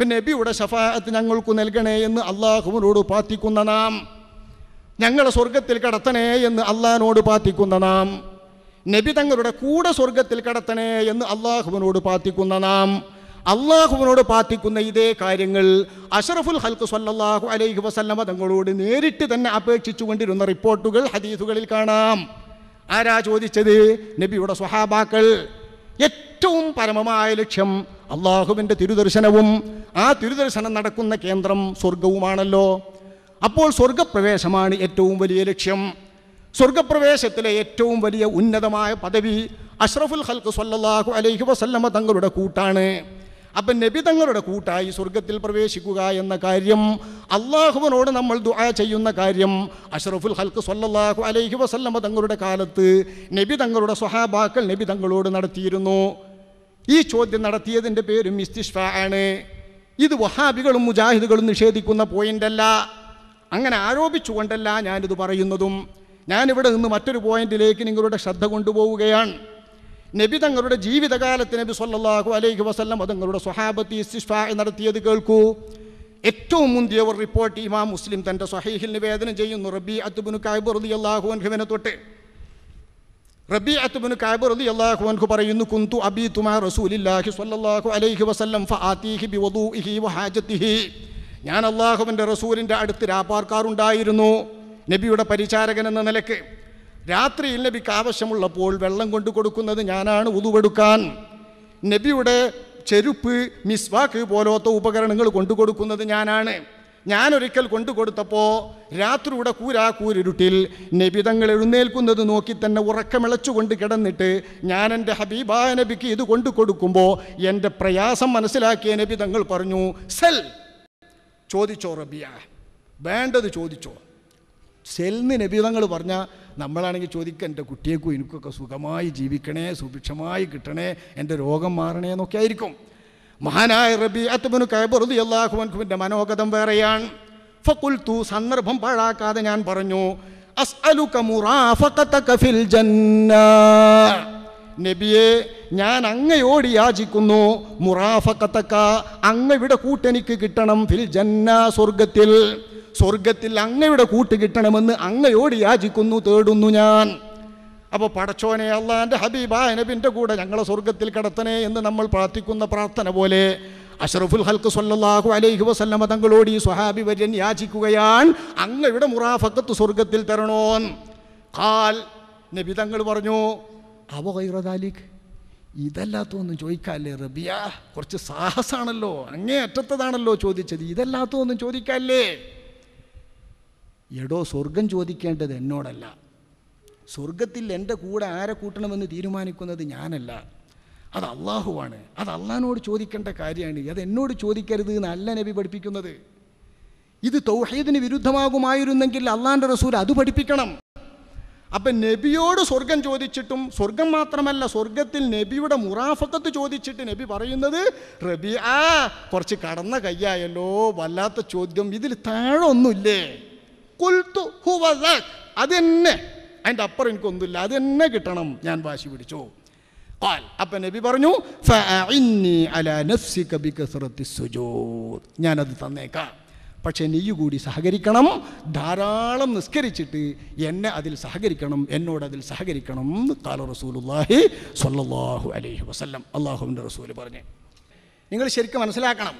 പിന്നെ നബിയുടെ ഷഫാഅത്ത് ഞങ്ങൾക്ക് നൽകണേ എന്ന് അള്ളാഹുവിനോട് പ്രാർത്ഥിക്കുന്ന നാം. ഞങ്ങളെ സ്വർഗത്തിൽ കടത്തണേ എന്ന് അള്ളാഹിനോട് പ്രാർത്ഥിക്കുന്ന നാം. നബി തങ്ങളുടെ കൂടെ സ്വർഗത്തിൽ കടത്തണേ എന്ന് അള്ളാഹുവിനോട് പ്രാർത്ഥിക്കുന്ന നാം. അള്ളാഹുവിനോട് പ്രാർത്ഥിക്കുന്ന ഇതേ കാര്യങ്ങൾ അഷറഫുൽ ഹൽക്ക് സല്ലാഹു അലൈഹി വസല്ലമ തങ്ങളോട് നേരിട്ട് തന്നെ അപേക്ഷിച്ചു കൊണ്ടിരുന്ന റിപ്പോർട്ടുകൾ ഹദീസുകളിൽ കാണാം. ആരാ ചോദിച്ചത്? നബിയുടെ സ്വഹാബാക്കൾ. ഏറ്റവും പരമമായ ലക്ഷ്യം അള്ളാഹുവിന്റെ തിരുദർശനവും ആ തിരുദർശനം നടക്കുന്ന കേന്ദ്രം സ്വർഗവുമാണല്ലോ. അപ്പോൾ സ്വർഗപ്രവേശമാണ് ഏറ്റവും വലിയ ലക്ഷ്യം. സ്വർഗപ്രവേശത്തിലെ ഏറ്റവും വലിയ ഉന്നതമായ പദവി അഷ്റഫുൽ ഹൽക്ക് സല്ലാഹു അലൈഹി വസല്ലമ തങ്ങളുടെ കൂട്ടാണ്. അപ്പം നബി തങ്ങളുടെ കൂട്ടായി സ്വർഗത്തിൽ പ്രവേശിക്കുക എന്ന കാര്യം അള്ളാഹുവിനോട് നമ്മൾ ദുആ ചെയ്യുന്ന കാര്യം അഷ്റഫുൽ ഹൽക്ക് സല്ലാഹു അലൈഹി വസല്ലമ തങ്ങളുടെ കാലത്ത് നബി തങ്ങളുടെ സ്വഹാബാക്കൾ നബി തങ്ങളോട് നടത്തിയിരുന്നു. ഈ ചോദ്യം നടത്തിയതിന്റെ പേരും ഇസ്തിഷ്ഫ ആണ്. ഇത് വഹാബികളും മുജാഹിദുകളും നിഷേധിക്കുന്ന പോയിന്റ് അല്ല. അങ്ങനെ ആരോപിച്ചുകൊണ്ടല്ല ഞാനിത് പറയുന്നതും. ഞാനിവിടെ നിന്ന് മറ്റൊരു പോയിന്റിലേക്ക് നിങ്ങളുടെ ശ്രദ്ധ കൊണ്ടുപോവുകയാണ്. നബി തങ്ങളുടെ ജീവിതകാലത്ത് നബി സല്ലാഹു അലൈഹി വസല്ലം തങ്ങളുടെ സ്വഹാബത്തി ഇസ്തിഷ്ഫ നടത്തിയത് കേൾക്കൂ. ഏറ്റവും മുന്തിയ ഒരു റിപ്പോർട്ട് ഇമാം മുസ്ലിം തന്റെ സ്വഹീഹിൽ നിവേദനം ചെയ്യുന്നു റബി അത്തുബിനു കായ്ബ് റളിയല്ലാഹു അൻഹുവിനെ തൊട്ട്. റബി അത്തുബിന് കാബ് അള്ളാഹു അൻഹു പറയുന്നു ഞാൻ അള്ളാഹുവിന്റെ റസൂലിന്റെ അടുത്ത് രാപ്പാർക്കാറുണ്ടായിരുന്നു നബിയുടെ പരിചാരകൻ എന്ന നിലയ്ക്ക്. രാത്രിയിൽ നബിക്ക് ആവശ്യമുള്ളപ്പോൾ വെള്ളം കൊണ്ടു കൊടുക്കുന്നത് ഞാനാണ് ഉതുവെടുക്കാൻ നബിയുടെ ചെരുപ്പ് മിസ്വാക്ക് പോലത്തെ ഉപകരണങ്ങൾ കൊണ്ടു കൊടുക്കുന്നത് ഞാനാണ്. ഞാനൊരിക്കൽ കൊണ്ടു കൊടുത്തപ്പോൾ രാത്രിയുടെ കൂരാ കൂരിരുട്ടിൽ നബിതങ്ങൾ എഴുന്നേൽക്കുന്നത് നോക്കി തന്നെ ഉറക്കമിളച്ചുകൊണ്ട് കിടന്നിട്ട് ഞാൻ എന്റെ ഹബീബാ നബിക്ക് ഇത് കൊണ്ടു കൊടുക്കുമ്പോൾ എന്റെ പ്രയാസം മനസ്സിലാക്കിയ നബിതങ്ങൾ പറഞ്ഞു സെൽ. ചോദിച്ചോ റബിയ? വേണ്ടത് ചോദിച്ചോ? സെൽന്ന് നബിതങ്ങൾ പറഞ്ഞാൽ നമ്മളാണെങ്കിൽ ചോദിക്കുക എന്റെ കുട്ടിയേക്കും എനിക്കൊക്കെ സുഖമായി ജീവിക്കണേ സുഭിക്ഷമായി കിട്ടണേ എന്റെ രോഗം മാറണേ എന്നൊക്കെ ആയിരിക്കും. മഹാനായ റബി അത്തുബനു കൈബറുദി അള്ളാഹുവിന്റെ മനോഗതം വേറെയാണ്. ഫക്കുൽത്തു സന്ദർഭം പാഴാക്കാതെ ഞാൻ പറഞ്ഞു നബിയെ ഞാൻ അങ്ങയോട് യാചിക്കുന്നു മുറാഫക്കത്തക്ക അങ്ങയുടെ കൂട്ടെനിക്ക് കിട്ടണം ഫിൽ ജന്ന സ്വർഗത്തിൽ സ്വർഗത്തിൽ അങ്ങയുടെ കൂട്ട് കിട്ടണമെന്ന് അങ്ങയോട് യാചിക്കുന്നു തേടുന്നു ഞാൻ. അപ്പോൾ പടച്ചോനെ അള്ളാന്റെ ഹബീബായ നബിന്റെ കൂടെ ഞങ്ങളെ സ്വർഗത്തിൽ കിടത്തണേ എന്ന് നമ്മൾ പ്രാർത്ഥിക്കുന്ന പ്രാർത്ഥന പോലെ അഷറഫുൽ ഹൽക്ക് സല്ലല്ലാഹു അലൈഹി വസല്ലമ തങ്ങളോട് ഈ സ്വഹാബി വര്യൻ യാചിക്കുകയാണ് അങ്ങയുടെ മുറാഫക്കത്ത് സ്വർഗത്തിൽ തരണോൻ കാൽ നബി തങ്ങൾ പറഞ്ഞു അവ ഇതല്ലാത്തൊന്നും ചോദിക്കാല്ലേ റബിയ? കുറച്ച് സാഹസാണല്ലോ അങ്ങേ അറ്റത്തതാണല്ലോ ചോദിച്ചത്. ഇതല്ലാത്തൊന്നും ചോദിക്കാല്ലേ? എടോ സ്വർഗം ചോദിക്കേണ്ടത് എന്നോടല്ല. സ്വർഗത്തിൽ എന്റെ കൂടെ ആരെ കൂട്ടണമെന്ന് തീരുമാനിക്കുന്നത് ഞാനല്ല. അത് അള്ളാഹുവാണ്. അത് അള്ളഹാനോട് ചോദിക്കേണ്ട കാര്യമാണ്. അത് എന്നോട് ചോദിക്കരുത് എന്നല്ല നബി പഠിപ്പിക്കുന്നത്. ഇത് തൗഹീദിന് വിരുദ്ധമാകുമായിരുന്നെങ്കിൽ അള്ളാഹാന്റെ റസൂൽ അത് പഠിപ്പിക്കണം. അപ്പം നബിയോട് സ്വർഗം ചോദിച്ചിട്ടും സ്വർഗം മാത്രമല്ല സ്വർഗത്തിൽ നബിയുടെ മുറാഫക്കത്ത് ചോദിച്ചിട്ട് നബി പറയുന്നത് റബി ആ കുറച്ച് കടന്ന കയ്യായല്ലോ വല്ലാത്ത ചോദ്യം ഇതിൽ താഴെ ഒന്നുമില്ലേ? കുൽത്തു ഹുവ. അതെന്നെ. അതിന്റെ അപ്പുറം എനിക്കൊന്നുമില്ല. അത് തന്നെ കിട്ടണം. ഞാൻ വാശി പിടിച്ചു. ഖാൽ. അപ്പം നബി പറഞ്ഞു ഞാനത് തന്നേക്കാം. പക്ഷേ നീ കൂടി സഹകരിക്കണം. ധാരാളം നിസ്കരിച്ചിട്ട് എന്നെ അതിൽ സഹകരിക്കണം എന്നോട് അതിൽ സഹകരിക്കണം കാല റസൂലുല്ലാഹി സ്വല്ലല്ലാഹു അലൈഹി വസല്ലം അള്ളാഹുവിന്റെ റസൂൽ പറഞ്ഞു. നിങ്ങൾ ശരിക്കും മനസ്സിലാക്കണം.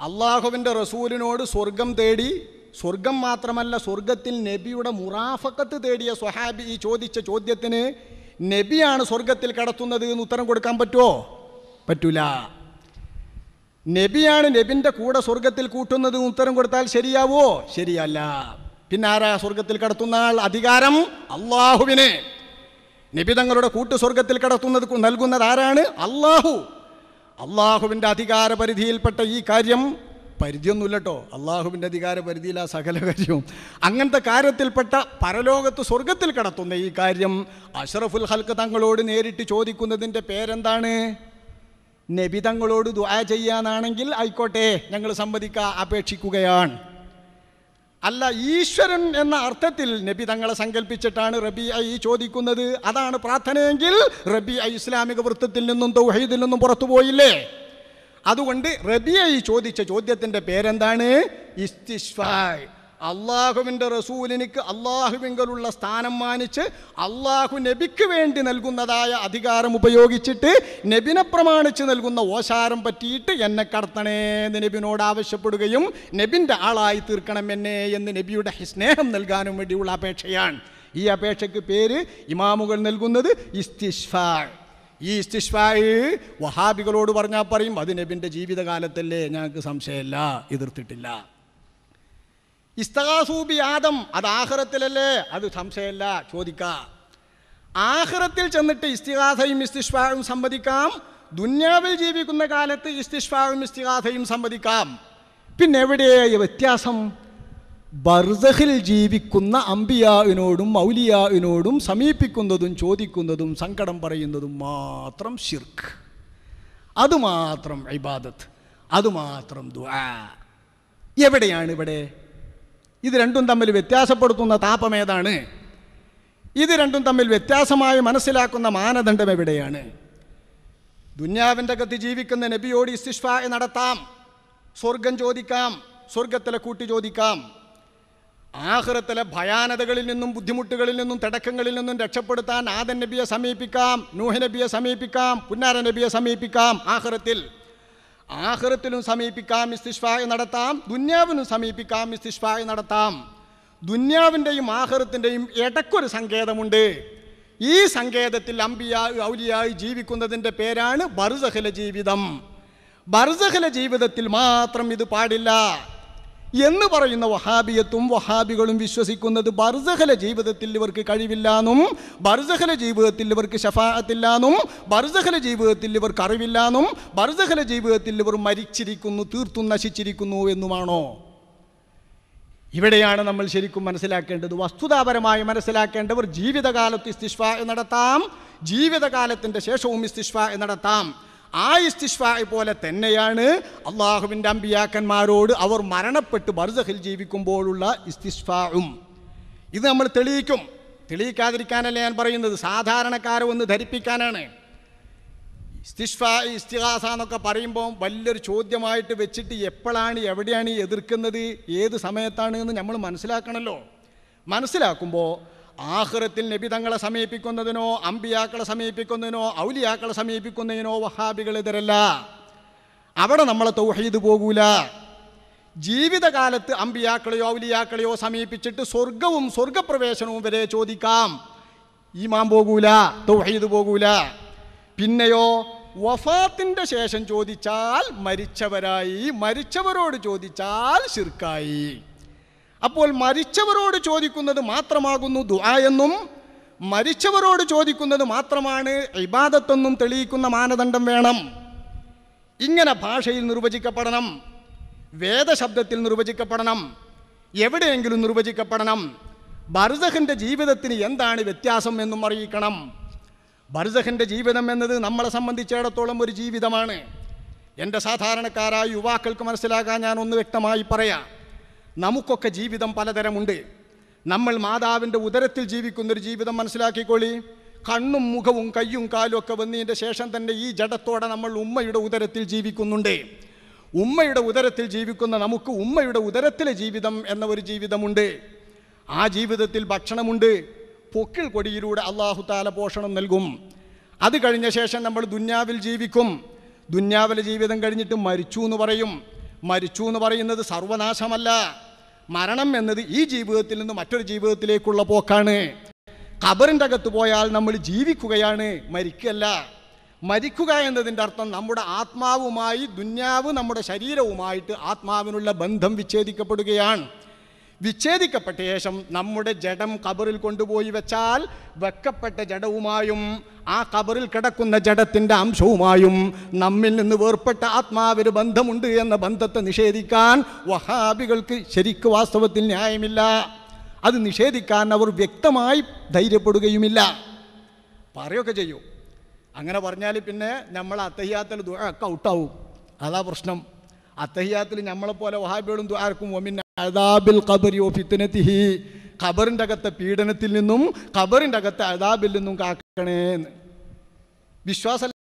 അള്ളാഹുവിന്റെ റസൂലിനോട് സ്വർഗം തേടി സ്വർഗം മാത്രമല്ല സ്വർഗത്തിൽ നബിയുടെ മുറാഫക്കത്ത് തേടിയ സ്വഹാബി ഈ ചോദിച്ച ചോദ്യത്തിന് നബിയാണ് സ്വർഗത്തിൽ കടത്തുന്നത് എന്ന് ഉത്തരം കൊടുക്കാൻ പറ്റുമോ? പറ്റൂല. നബിയാണ് നബിന്റെ കൂടെ സ്വർഗത്തിൽ കൂട്ടുന്നത് ഉത്തരം കൊടുത്താൽ ശരിയാവോ? ശരിയല്ല. പിന്നെ ആരാ സ്വർഗത്തിൽ കടത്തുന്ന ആൾ? അധികാരം അള്ളാഹുവിന്. നബി തങ്ങളുടെ കൂട്ട് സ്വർഗത്തിൽ കടത്തുന്നത് നൽകുന്നത് ആരാണ്? അള്ളാഹു. അള്ളാഹുവിന്റെ അധികാര പരിധിയിൽപ്പെട്ട ഈ കാര്യം പരിധിയൊന്നുമില്ല കേട്ടോ അള്ളാഹുവിന്റെ അധികാര പരിധിയിൽ ആ സകല കാര്യവും. അങ്ങനത്തെ കാര്യത്തിൽപ്പെട്ട പരലോകത്ത് സ്വർഗത്തിൽ കടത്തുന്ന ഈ കാര്യം അഷറഫുൽ ഹൽക്ക് തങ്ങളോട് നേരിട്ട് ചോദിക്കുന്നതിന്റെ പേരെന്താണ്? നബി തങ്ങളോട് ദുആ ചെയ്യാനാണെങ്കിൽ ആയിക്കോട്ടെ ഞങ്ങൾ സമ്മതിക്ക അപേക്ഷിക്കുകയാണ്. അല്ല ഈശ്വരൻ എന്ന അർത്ഥത്തിൽ നബി തങ്ങളെ സങ്കല്പിച്ചിട്ടാണ് റബി ഐ ചോദിക്കുന്നത്. അതാണ് പ്രാർത്ഥനയെങ്കിൽ റബി ഐ ഇസ്ലാമിക വൃത്തത്തിൽ നിന്നും തൗഹീദിൽ നിന്നും പുറത്തു പോയില്ലേ? അതുകൊണ്ട് റബിയ ഈ ചോദിച്ച ചോദ്യത്തിന്റെ പേരെന്താണ്? ഇസ്തിഷ്ഫായ് അള്ളാഹുവിന്റെ റസൂലിനിക്ക് അള്ളാഹുവിങ്കലുള്ള സ്ഥാനം മാനിച്ച് അള്ളാഹു നബിക്ക് വേണ്ടി നൽകുന്നതായ അധികാരം ഉപയോഗിച്ചിട്ട് നബിനെ പ്രമാണിച്ച് നൽകുന്ന ഓശാരം പറ്റിയിട്ട് എന്നെ കടത്തണേ എന്ന് നബിനോട് ആവശ്യപ്പെടുകയും നബിന്റെ ആളായി തീർക്കണം എന്നെ എന്ന് നബിയുടെ സ്നേഹം നൽകാനും വേണ്ടിയുള്ള അപേക്ഷയാണ്. ഈ അപേക്ഷയ്ക്ക് പേര് ഇമാമുകൾ നൽകുന്നത് ഇസ്തിഷ്ഫാ ഈ ഇസ്തിഷ്വായി വഹാബികളോട് പറഞ്ഞാൽ പറയും അത് നബിന്റെ ജീവിതകാലത്തല്ലേ ഞങ്ങൾക്ക് സംശയമില്ല എതിർത്തിട്ടില്ല. ഇസ്തകാസൂബി ആദം അത് ആഹ്റത്തിലല്ലേ അത് സംശയമില്ല ചോദിക്ക. ആഹ്റത്തിൽ ചെന്നിട്ട് ഇസ്തിഹാസയും ഇസ്തിഷ്ഫായും സമ്മതിക്കാം ദുന്യാവിൽ ജീവിക്കുന്ന കാലത്ത് ഇസ്തിഷ്ഫായും ഇസ്തിഹാസയും സമ്മതിക്കാം പിന്നെ എവിടെയായ വ്യത്യാസം? ബർസഹിൽ ജീവിക്കുന്ന അമ്പിയാവിനോടും മൗലിയാവിനോടും സമീപിക്കുന്നതും ചോദിക്കുന്നതും സങ്കടം പറയുന്നതും മാത്രം ഷിർക്ക് അതുമാത്രം ഇബാദത്ത്. അതുമാത്രം ദുആ. എവിടെയാണ് ഇവിടെ? ഇത് രണ്ടും തമ്മിൽ വ്യത്യാസപ്പെടുത്തുന്ന താപം ഏതാണ്? ഇത് രണ്ടും തമ്മിൽ വ്യത്യാസമായി മനസ്സിലാക്കുന്ന മാനദണ്ഡം എവിടെയാണ്? ദുന്യാവിന്റെ അകത്ത് ജീവിക്കുന്ന നബിയോട് ഇസ്തിഷ്ഫ നടത്താം. സ്വർഗം ചോദിക്കാം. സ്വർഗത്തിലെ കൂട്ടി ചോദിക്കാം. ആഹ്റത്തിലെ ഭയാനതകളിൽ നിന്നും ബുദ്ധിമുട്ടുകളിൽ നിന്നും തിടക്കങ്ങളിൽ നിന്നും രക്ഷപ്പെടുത്താൻ ആദൻ നബിയെ സമീപിക്കാം നൂഹ് നബിയെ സമീപിക്കാം പുന്നാര നബിയെ സമീപിക്കാം. ആഹ്റത്തിൽ ആഹ്റത്തിലും സമീപിക്കാം ഇസ്തിഷ്ഫായ നടത്താം ദുന്യാവിനും സമീപിക്കാം ഇസ്തിഷ്ഫായ നടത്താം. ദുന്യാവിന്റെയും ആഹ്റത്തിന്റെയും ഇടയ്ക്കൊരു സങ്കേതമുണ്ട്. ഈ സങ്കേതത്തിൽ അമ്പിയ ഔലിയായി ജീവിക്കുന്നതിന്റെ പേരാണ് ബർസഹല ജീവിതം. ബർസഹല ജീവിതത്തിൽ മാത്രം ഇത് പാടില്ല. എന്ന് പറയുന്ന വഹാബിയത്തും വഹാബികളും വിശ്വസിക്കുന്നത് ബർസഹല ജീവിതത്തിൽ ഇവർക്ക് കഴിവില്ലാന്നും ബർസഹല ജീവിതത്തിൽ ഇവർക്ക് ഷഫാഅത്തില്ലാന്നും ബർസഹല ജീവിതത്തിൽ ഇവർക്ക് അറിവില്ലാന്നും ബർസഹല ജീവിതത്തിൽ ഇവർ മരിച്ചിരിക്കുന്നു തീർത്തും നശിച്ചിരിക്കുന്നു എന്നുമാണോ? ഇവിടെയാണ് നമ്മൾ ശരിക്കും മനസ്സിലാക്കേണ്ടത്. വസ്തുതാപരമായി മനസ്സിലാക്കേണ്ടവർ ജീവിതകാലത്ത് ഇസ്തിഷ്ഫ നടത്താം ജീവിതകാലത്തിന്റെ ശേഷവും ഇസ്തിഷ്ഫ നടത്താം. ആ ഇസ്തിഷ്ഫ പോലെ തന്നെയാണ് അള്ളാഹുവിന്റെ അമ്പിയാക്കന്മാരോട് അവർ മരണപ്പെട്ട് ബർസഹിൽ ജീവിക്കുമ്പോഴുള്ള ഇസ്തിഷ്ഫാവും ഇത് നമ്മൾ തെളിയിക്കും. തെളിയിക്കാതിരിക്കാനല്ല ഞാൻ പറയുന്നത്? സാധാരണക്കാരെ ഒന്ന് ധരിപ്പിക്കാനാണ്. ഇസ്തിഷ്ഫ ഇസ്തിഹാസ എന്നൊക്കെ പറയുമ്പോൾ വലിയൊരു ചോദ്യമായിട്ട് വെച്ചിട്ട് എപ്പോഴാണ് എവിടെയാണ് എതിർക്കുന്നത് ഏത് സമയത്താണ് എന്ന് നമ്മൾ മനസ്സിലാക്കണമല്ലോ മനസ്സിലാക്കുമ്പോൾ ആഹ്റത്തിൽ നബി തങ്ങളെ സമീപിക്കുന്നതിനോ അമ്പിയാക്കളെ സമീപിക്കുന്നതിനോ ഔലിയാക്കളെ സമീപിക്കുന്നതിനോ വഹാബികൾ ഇതരല്ല. അവിടെ നമ്മളെ തൗഹീദ് പോകൂല. ജീവിതകാലത്ത് അമ്പിയാക്കളെയോ ഔലിയാക്കളെയോ സമീപിച്ചിട്ട് സ്വർഗവും സ്വർഗപ്രവേശനവും വരെ ചോദിക്കാം. ഈമാൻ പോകൂല തൗഹീദ് പോകൂല. പിന്നെയോ വഫാത്തിന്റെ ശേഷം ചോദിച്ചാൽ മരിച്ചവരായി മരിച്ചവരോട് ചോദിച്ചാൽ ശിർക്കായി. അപ്പോൾ മരിച്ചവരോട് ചോദിക്കുന്നത് മാത്രമാകുന്നു ദുആ എന്നും മരിച്ചവരോട് ചോദിക്കുന്നത് മാത്രമാണ് ഇബാദത്തെന്നും തെളിയിക്കുന്ന മാനദണ്ഡം വേണം. ഇങ്ങനെ ഭാഷയിൽ നിർവചിക്കപ്പെടണം വേദശബ്ദത്തിൽ നിർവചിക്കപ്പെടണം എവിടെയെങ്കിലും നിർവചിക്കപ്പെടണം. ബർസഖിന്റെ ജീവിതത്തിന് എന്താണ് വ്യത്യാസം എന്നും അറിയിക്കണം. ബർസഖിന്റെ ജീവിതം എന്നത് നമ്മളെ സംബന്ധിച്ചിടത്തോളം ഒരു ജീവിതമാണ്. എന്റെ സാധാരണക്കാരായ യുവാക്കൾക്ക് മനസ്സിലാക്കാൻ ഞാൻ ഒന്ന് വ്യക്തമായി പറയാം. നമുക്കൊക്കെ ജീവിതം പലതരമുണ്ട്. നമ്മൾ മാതാവിന്റെ ഉദരത്തിൽ ജീവിക്കുന്നൊരു ജീവിതം മനസ്സിലാക്കിക്കോളി. കണ്ണും മുഖവും കയ്യും കാലും ഒക്കെ വന്നതിന്റെ ശേഷം തന്നെ ഈ ജഡത്തോടെ നമ്മൾ ഉമ്മയുടെ ഉദരത്തിൽ ജീവിക്കുന്നുണ്ട്. ഉമ്മയുടെ ഉദരത്തിൽ ജീവിക്കുന്ന നമുക്ക് ഉമ്മയുടെ ഉദരത്തിലെ ജീവിതം എന്ന ഒരു ജീവിതമുണ്ട്. ആ ജീവിതത്തിൽ ഭക്ഷണമുണ്ട്. പൊക്കിൾ കൊടിയിലൂടെ അള്ളാഹു താല പോഷണം നൽകും. അത് കഴിഞ്ഞ ശേഷം നമ്മൾ ദുന്യാവിൽ ജീവിക്കും. ദുന്യാവിലെ ജീവിതം കഴിഞ്ഞിട്ട് മരിച്ചു എന്ന് പറയും. മരിച്ചു എന്ന് പറയുന്നത് സർവനാശമല്ല. മരണം എന്നത് ഈ ജീവിതത്തിൽ നിന്ന് മറ്റൊരു ജീവിതത്തിലേക്കുള്ള പോക്കാണ്. ഖബറിന്റെ അകത്ത് പോയാൽ നമ്മൾ ജീവിക്കുകയാണ് മരിക്കല്ല മരിക്കുക എന്നതിന്റെ അർത്ഥം നമ്മുടെ ആത്മാവുമായി ദുന്യാവ് നമ്മുടെ ശരീരവുമായിട്ട് ആത്മാവിനുള്ള ബന്ധം വിച്ഛേദിക്കപ്പെടുകയാണ്. വിച്ഛേദിക്കപ്പെട്ട ശേഷം നമ്മുടെ ജഡം കബറിൽ കൊണ്ടുപോയി വെച്ചാൽ വെക്കപ്പെട്ട ജഡവുമായും ആ കബറിൽ കിടക്കുന്ന ജഡത്തിന്റെ അംശവുമായും നമ്മിൽ നിന്ന് വേർപ്പെട്ട ആത്മാവിന് ബന്ധമുണ്ട് എന്ന ബന്ധത്തെ നിഷേധിക്കാൻ വഹാബികൾക്ക് ശരിക്ക് വാസ്തവത്തിൽ ന്യായമില്ല. അത് നിഷേധിക്കാൻ അവർ വ്യക്തമായി ധൈര്യപ്പെടുകയുമില്ല. പറയുകയൊക്കെ ചെയ്യൂ. അങ്ങനെ പറഞ്ഞാൽ പിന്നെ നമ്മൾ അത്തഹിയാത്തിൽ ഒക്കെ ഔട്ടാവും. അതാ പ്രശ്നം. അത്തഹിയാത്തിൽ നമ്മളെപ്പോലെ വഹാബികളും ആർക്കും ഒമിൻ അദാബിൽ ഖബറി ഓ ഫിത്തനത്തിഹി ഖബറിന്റെ അകത്തെ പീഡനത്തിൽ നിന്നും ഖബറിന്റെ അകത്തെ അദാബിൽ നിന്നും കാക്കണേന്ന് വിശ്വാസം